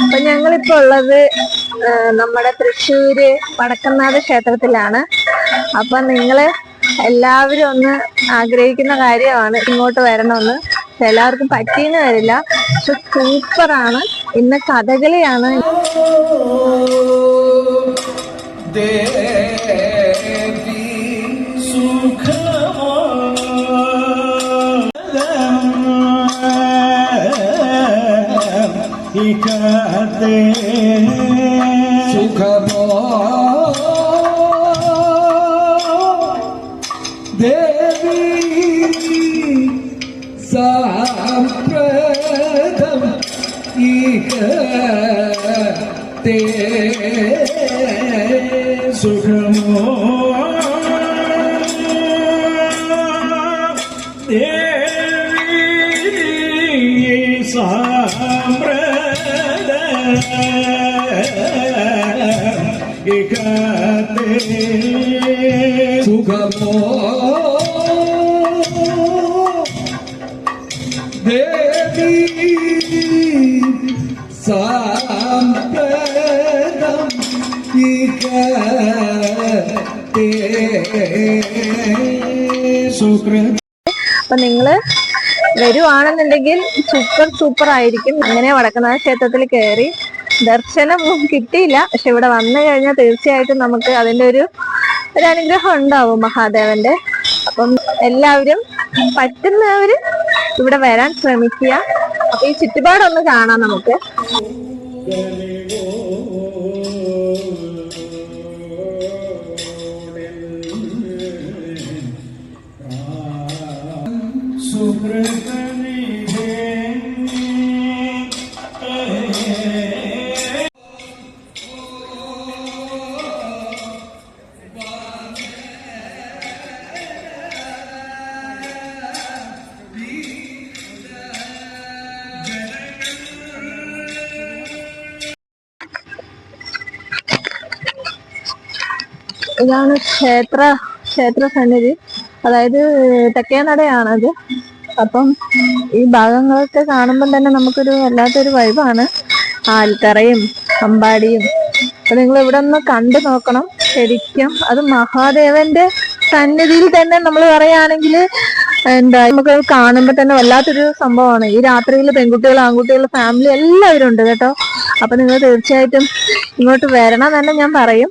അപ്പൊ ഞങ്ങളിപ്പോ ഉള്ളത് നമ്മുടെ തൃശ്ശൂര് വടക്കനാഥ ക്ഷേത്രത്തിലാണ്. അപ്പൊ നിങ്ങൾ എല്ലാവരും ഒന്ന് ആഗ്രഹിക്കുന്ന കാര്യമാണ് ഇങ്ങോട്ട് വരണമെന്ന്. എല്ലാവർക്കും പറ്റിയെന്ന് വരില്ല. പക്ഷെ സൂപ്പറാണ്. ഇന്ന് കഥകളിയാണ്. സുഖമേ സുഖമോ? ദേവി സാമ്പ്രദം ഇകത്തെ സുഖമോ? ദേവി സാമ്പ്രദം ദേവി അപ്പൊ നിങ്ങൾ വരുവാണെന്നുണ്ടെങ്കിൽ സൂപ്പർ സൂപ്പർ ആയിരിക്കും. അങ്ങനെ വടക്കനാഥ ക്ഷേത്രത്തിൽ കയറി ദർശനം കിട്ടിയില്ല. പക്ഷെ ഇവിടെ വന്നു കഴിഞ്ഞാൽ തീർച്ചയായിട്ടും നമുക്ക് അതിന്റെ ഒരു ഒരു അനുഗ്രഹം ഉണ്ടാവും മഹാദേവന്റെ അപ്പം എല്ലാവരും പറ്റുന്നവര് ഇവിടെ വരാൻ ശ്രമിക്കുക. അപ്പൊ ഈ ചുറ്റുപാടൊന്ന് കാണാം നമുക്ക്. ഇതാണ് ക്ഷേത്ര ക്ഷേത്ര സന്നിധി. അതായത് തെക്കേ നടയാണത്. അപ്പം ഈ ഭാഗങ്ങളൊക്കെ കാണുമ്പോൾ തന്നെ നമുക്കൊരു വല്ലാത്തൊരു വൈബാണ്. ആൽത്തറയും അമ്പാടിയും. അപ്പൊ നിങ്ങൾ ഇവിടെ ഒന്ന് കണ്ടു നോക്കണം. ശരിക്കും അത് മഹാദേവന്റെ സന്നിധിയിൽ തന്നെ നമ്മൾ പറയുകയാണെങ്കിൽ എന്താ നമുക്ക് കാണുമ്പോൾ തന്നെ വല്ലാത്തൊരു സംഭവമാണ്. ഈ രാത്രിയിൽ പെൺകുട്ടികൾ ആൺകുട്ടികൾ ഫാമിലി എല്ലാവരും ഉണ്ട് കേട്ടോ. അപ്പൊ നിങ്ങൾ തീർച്ചയായിട്ടും ഇങ്ങോട്ട് വരണം തന്നെ ഞാൻ പറയും.